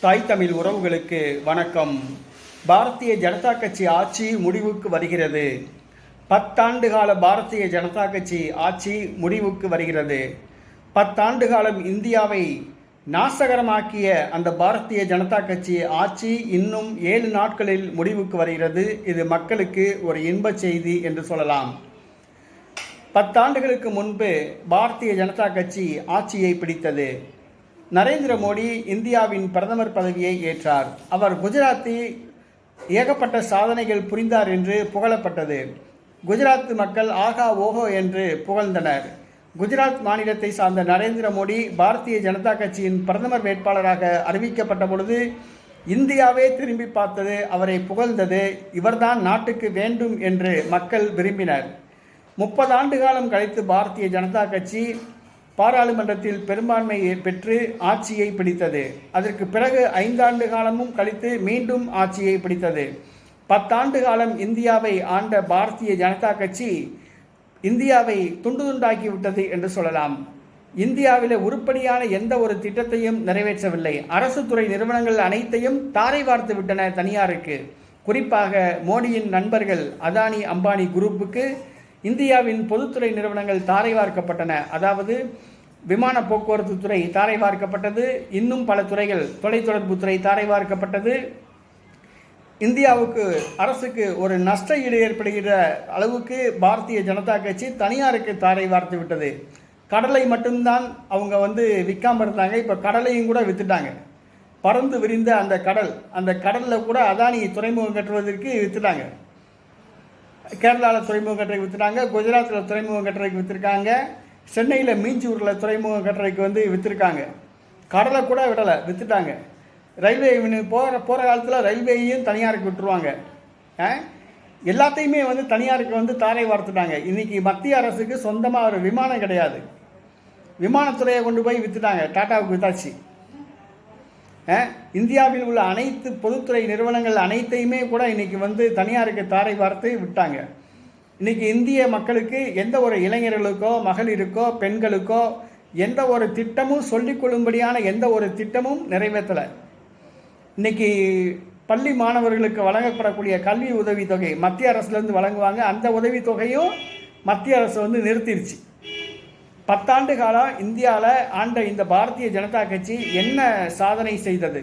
தாய் தமிழ் உறவுகளுக்கு வணக்கம். பாரதிய ஜனதா கட்சி ஆட்சி முடிவுக்கு வருகிறது. பத்தாண்டு கால பாரதிய ஜனதா கட்சி ஆட்சி முடிவுக்கு வருகிறது. பத்தாண்டு காலம் இந்தியாவை நாசகரமாக்கிய அந்த பாரதிய ஜனதா கட்சி ஆட்சி இன்னும் ஏழு நாட்களில் முடிவுக்கு வருகிறது. இது மக்களுக்கு ஒரு இன்பச் செய்தி என்று சொல்லலாம். பத்தாண்டுகளுக்கு முன்பு பாரதிய ஜனதா கட்சி ஆட்சியை பிடித்தது. நரேந்திர மோடி இந்தியாவின் பிரதமர் பதவியை ஏற்றார். அவர் குஜராத்தில் ஏகப்பட்ட சாதனைகள் புரிந்தார் என்று புகழப்பட்டது. குஜராத் மக்கள் ஆகா ஓஹோ என்று புகழ்ந்தனர். குஜராத் மாநிலத்தை சார்ந்த நரேந்திர மோடி பாரதிய ஜனதா கட்சியின் பிரதமர் வேட்பாளராக அறிவிக்கப்பட்ட பொழுது இந்தியாவே திரும்பி பார்த்தது அவரை புகழ்ந்தது இவர்தான் நாட்டுக்கு வேண்டும் என்று மக்கள் விரும்பினர். முப்பது ஆண்டு காலம் கழித்து பாரதிய ஜனதா கட்சி பாராளுமன்றத்தில் பெரும்பான்மையை பெற்று ஆட்சியை பிடித்தது. அதற்கு பிறகு ஐந்தாண்டு காலமும் கழித்து மீண்டும் ஆட்சியை பிடித்தது. பத்தாண்டு காலம் இந்தியாவை ஆண்ட பாரதிய ஜனதா கட்சி இந்தியாவை துண்டு துண்டாக்கி விட்டது என்று சொல்லலாம். இந்தியாவில் உருப்படியான எந்த ஒரு திட்டத்தையும் நிறைவேற்றவில்லை. அரசு துறை நிறுவனங்கள் அனைத்தையும் தாரை வார்த்து விட்டன தனியாருக்கு. குறிப்பாக மோடியின் நண்பர்கள் அதானி அம்பானி குரூப்புக்கு இந்தியாவின் பொதுத்துறை நிறுவனங்கள் தாரை வார்க்கப்பட்டன. அதாவது விமான போக்குவரத்து துறை தாரை வார்க்கப்பட்டது இன்னும் பல துறைகள் தொலைத்தொடர்பு துறை தாரை வார்க்கப்பட்டது. இந்தியாவுக்கு அரசுக்கு ஒரு நஷ்ட ஈடு ஏற்படுகிற அளவுக்கு பாரதிய ஜனதா கட்சி தனியாருக்கு தாரை வார்த்து விட்டது. கடலை மட்டும்தான் அவங்க வந்து விற்காம இருந்தாங்க இப்போ கடலையும் கூட வித்துட்டாங்க. பறந்து விரிந்த அந்த கடல் அந்த கடலில் கூட அதானி துறைமுகம் கட்டுவதற்கு விற்றுட்டாங்க கேரளாவில் துறைமுக கட்டுரைக்கு விற்றுட்டாங்க குஜராத்தில் துறைமுகம் கட்டுரைக்கு விற்றுருக்காங்க சென்னையில் மீஞ்சூரில் துறைமுகம் கட்டுரைக்கு வந்து விற்றுருக்காங்க கடலை கூட விடலை விற்றுட்டாங்க ரயில்வே போகிற போகிற காலத்தில் ரயில்வேயும் தனியாருக்கு விட்டுருவாங்க. ஆ? எல்லாத்தையுமே வந்து தனியாருக்கு வந்து தாரை வார்த்துட்டாங்க. இன்றைக்கி மத்திய அரசுக்கு சொந்தமாக ஒரு விமானம் கிடையாது. விமானத்துறையை கொண்டு போய் விற்றுட்டாங்க டாட்டாவுக்கு வித்தாச்சு. இந்தியாவில் உள்ள அனைத்து பொதுத்துறை நிறுவனங்கள் அனைத்தையுமே கூட இன்னைக்கு வந்து தனியாருக்கு தாரை வார்த்து விட்டாங்க. இன்னைக்கு இந்திய மக்களுக்கு எந்த ஒரு இளைஞர்களுக்கோ மகளிருக்கோ பெண்களுக்கோ எந்த ஒரு திட்டமும் சொல்லிக் கொள்ளும்படியான எந்த ஒரு திட்டமும் நிறைவேற்றலை. இன்னைக்கு பள்ளி மாணவர்களுக்கு வழங்கப்படக்கூடிய கல்வி உதவித்தொகை மத்திய அரசுலேருந்து வழங்குவாங்க. அந்த உதவித்தொகையும் மத்திய அரசு வந்து நிறுத்திடுச்சு பத்தாண்டு காலம் இந்தியாவில் ஆண்ட இந்த பாரதிய ஜனதா கட்சி என்ன சாதனை செய்தது?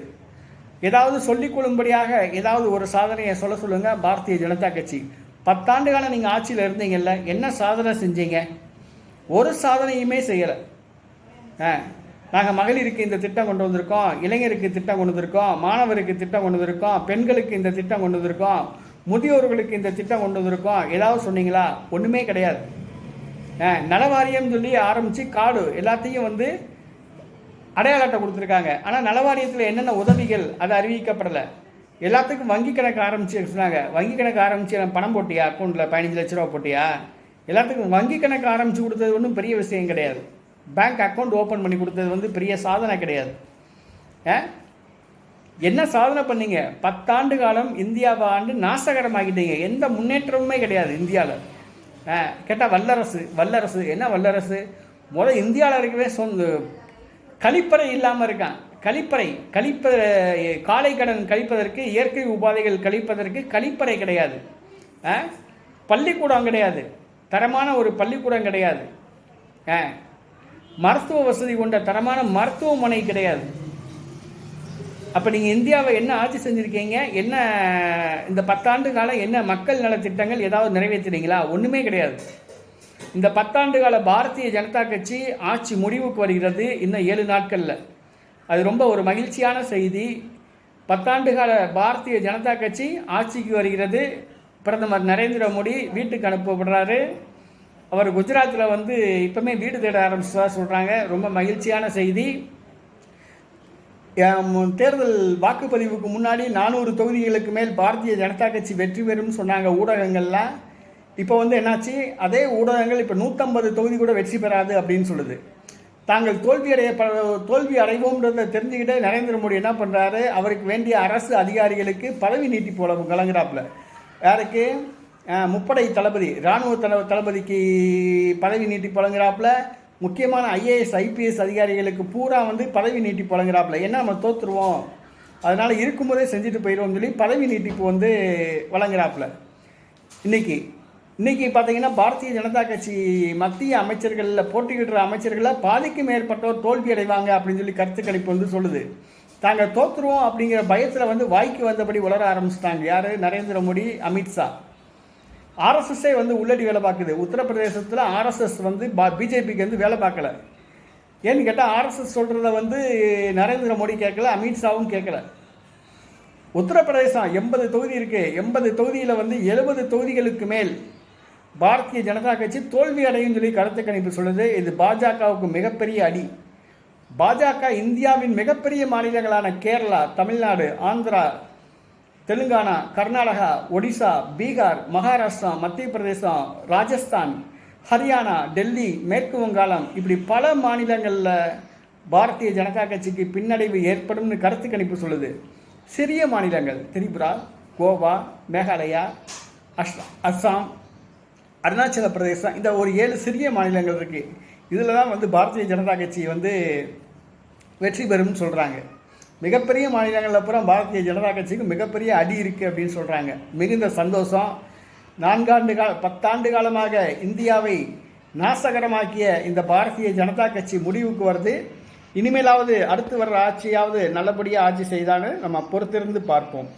ஏதாவது சொல்லிக் கொள்ளும்படியாக ஏதாவது ஒரு சாதனையை சொல்ல சொல்லுங்க பாரதிய ஜனதா கட்சி. பத்தாண்டு காலம் நீங்கள் ஆட்சியில் இருந்தீங்கல்ல என்ன சாதனை செஞ்சீங்க? ஒரு சாதனையுமே செய்யலை. ஆ நாங்கள் மகளிருக்கு இந்த திட்டம் கொண்டு வந்திருக்கோம் இளைஞருக்கு திட்டம் கொண்டு வந்திருக்கோம் மாணவருக்கு திட்டம் கொண்டு வந்திருக்கோம் பெண்களுக்கு இந்த திட்டம் கொண்டு வந்திருக்கோம் முதியோர்களுக்கு இந்த திட்டம் கொண்டு வந்திருக்கோம். ஏதாவது சொன்னீங்களா? ஒன்றுமே கிடையாது. நலவாரியம் சொல்லி ஆரம்பித்து காடு எல்லாத்தையும் வந்து அடையாள அட்டை கொடுத்துருக்காங்க. ஆனால் நலவாரியத்தில் என்னென்ன உதவிகள் அது அறிவிக்கப்படலை. எல்லாத்துக்கும் வங்கி கணக்கு ஆரம்பிச்சு சொன்னாங்க. வங்கி கணக்கு ஆரம்பித்து பணம் போட்டியா? அக்கௌண்ட்டில் பதினஞ்சு லட்ச ரூபா போட்டியா? எல்லாத்துக்கும் வங்கி கணக்கு ஆரம்பித்து கொடுத்தது ஒன்றும் பெரிய விஷயம் கிடையாது. பேங்க் அக்கௌண்ட் ஓப்பன் பண்ணி கொடுத்தது வந்து பெரிய சாதனை கிடையாது. ஆ? என்ன சாதனை பண்ணீங்க? பத்தாண்டு காலம் இந்தியாவை ஆண்டு நாசகரமாகிட்டீங்க எந்த முன்னேற்றமுமே கிடையாது இந்தியாவில் கேட்டால் வல்லரசு வல்லரசு. என்ன வல்லரசு? முதல் இந்தியாவில் இருக்கவே சொந்த கழிப்பறை இல்லாமல் இருக்கான். கழிப்பறை கழிப்ப காலை கடன் கழிப்பதற்கு இயற்கை உபாதைகள் கழிப்பதற்கு கழிப்பறை கிடையாது. ஆ? பள்ளிக்கூடம் கிடையாது. தரமான ஒரு பள்ளிக்கூடம் கிடையாது. ஆ? மருத்துவ வசதி கொண்ட தரமான மருத்துவமனை கிடையாது. அப்போ நீங்கள் இந்தியாவை என்ன ஆட்சி செஞ்சுருக்கீங்க? என்ன இந்த பத்தாண்டு காலம் என்ன மக்கள் நலத்திட்டங்கள் ஏதாவது நிறைவேற்றுறீங்களா ஒன்றுமே கிடையாது. இந்த பத்தாண்டு கால பாரதிய ஜனதா கட்சி ஆட்சி முடிவுக்கு வருகிறது இன்னும் ஏழு நாட்களில். அது ரொம்ப ஒரு மகிழ்ச்சியான செய்தி. பத்தாண்டு கால பாரதிய ஜனதா கட்சி ஆட்சிக்கு வருகிறது. பிரதமர் நரேந்திர மோடி வீட்டுக்கு அனுப்பப்படுறாரு. அவர் குஜராத்தில் வந்து இப்போமே வீடு தேட ஆரம்பிச்சதாக சொல்கிறாங்க ரொம்ப மகிழ்ச்சியான செய்தி. தேர்தல் வாக்குப்பதிவுக்கு முன்னாடி நானூறு தொகுதிகளுக்கு மேல் பாரதிய ஜனதா கட்சி வெற்றி பெறும்னு சொன்னாங்க ஊடகங்கள்லாம் இப்போ வந்து என்னாச்சு? அதே ஊடகங்கள் இப்போ நூற்றம்பது தொகுதி கூட வெற்றி பெறாது அப்படின்னு சொல்லுது. தாங்கள் தோல்வி அடைய தோல்வி அடைவோம்ன்றதை தெரிஞ்சுக்கிட்டே நரேந்திர மோடி என்ன பண்ணுறாரு அவருக்கு வேண்டிய அரசு அதிகாரிகளுக்கு பதவி நீட்டி போல கலங்குறாப்புல யாருக்கு? முப்படை தளபதி இராணுவ தள தளபதிக்கு பதவி நீட்டி புழங்குறாப்புல முக்கியமான ஐஏஎஸ் ஐபிஎஸ் அதிகாரிகளுக்கு பூரா வந்து பதவி நீட்டி வழங்குறாப்புல ஏன்னா நம்ம தோற்றுருவோம் அதனால் இருக்கும்போதே செஞ்சுட்டு போயிடுவோம்னு சொல்லி பதவி நீட்டிப்பு வந்து வழங்குறாப்புல. இன்னைக்கு இன்றைக்கி பார்த்தீங்கன்னா பாரதிய ஜனதா கட்சி மத்திய அமைச்சர்களில் போட்டியிடுற அமைச்சர்களில் பாதிக்கு மேற்பட்டோர் தோல்வி அடைவாங்க அப்படின்னு சொல்லி கருத்து கணிப்பு வந்து சொல்லுது. தாங்கள் தோற்றுருவோம் அப்படிங்கிற பயத்தில் வந்து வாய்க்கு வந்தபடி உளர ஆரம்பிச்சிட்டாங்க. யார்? நரேந்திர மோடி அமித்ஷா ஆர்எஸ்எஸ்ஸே வந்து உள்ளடி வேலை பார்க்குது. உத்தரப்பிரதேசத்தில் ஆர்எஸ்எஸ் வந்து பா பிஜேபிக்கு வந்து வேலை பார்க்கல. ஏன்னு கேட்டால் ஆர்எஸ்எஸ் சொல்கிறத வந்து நரேந்திர மோடி கேட்கல அமித்ஷாவும் கேட்கல. உத்தரப்பிரதேசம் எண்பது தொகுதி இருக்குது எண்பது தொகுதியில் வந்து எழுபது தொகுதிகளுக்கு மேல் பாரதிய ஜனதா கட்சி தோல்வி அடையும் சொல்லி கருத்து கணிப்பு சொல்லுது. இது பாஜகவுக்கு மிகப்பெரிய அடி. பாஜக இந்தியாவின் மிகப்பெரிய மாநிலங்களான கேரளா தமிழ்நாடு ஆந்திரா தெலுங்கானா கர்நாடகா ஒடிசா பீகார் மகாராஷ்டிரா மத்திய பிரதேசம் ராஜஸ்தான் ஹரியானா டெல்லி மேற்கு வங்காளம் இப்படி பல மாநிலங்களில் பாரதிய ஜனதா கட்சிக்கு பின்னடைவு ஏற்படும்னு கருத்து கணிப்பு சொல்லுது. சிறிய மாநிலங்கள் திரிபுரா கோவா மேகாலயா அஸ் அஸ்ஸாம் அருணாச்சல பிரதேசம் இந்த ஒரு ஏழு சிறிய மாநிலங்கள் இருக்குது இதில் தான் வந்து பாரதிய ஜனதா கட்சி வந்து வெற்றி பெறும்னு சொல்கிறாங்க மிகப்பெரிய மாநிலங்களில் அப்புறம் பாரதிய ஜனதா கட்சிக்கு மிகப்பெரிய அடி இருக்குது அப்படின்னு சொல்கிறாங்க மிகுந்த சந்தோஷம். நான்காண்டு கால பத்தாண்டு காலமாக இந்தியாவை நாசகரமாக்கிய இந்த பாரதிய ஜனதா கட்சி முடிவுக்கு வருது. இனிமேலாவது அடுத்து வர்ற ஆட்சியாவது நல்லபடியாக ஆட்சி செய்தான்னு நம்ம பொறுத்திருந்து பார்ப்போம்.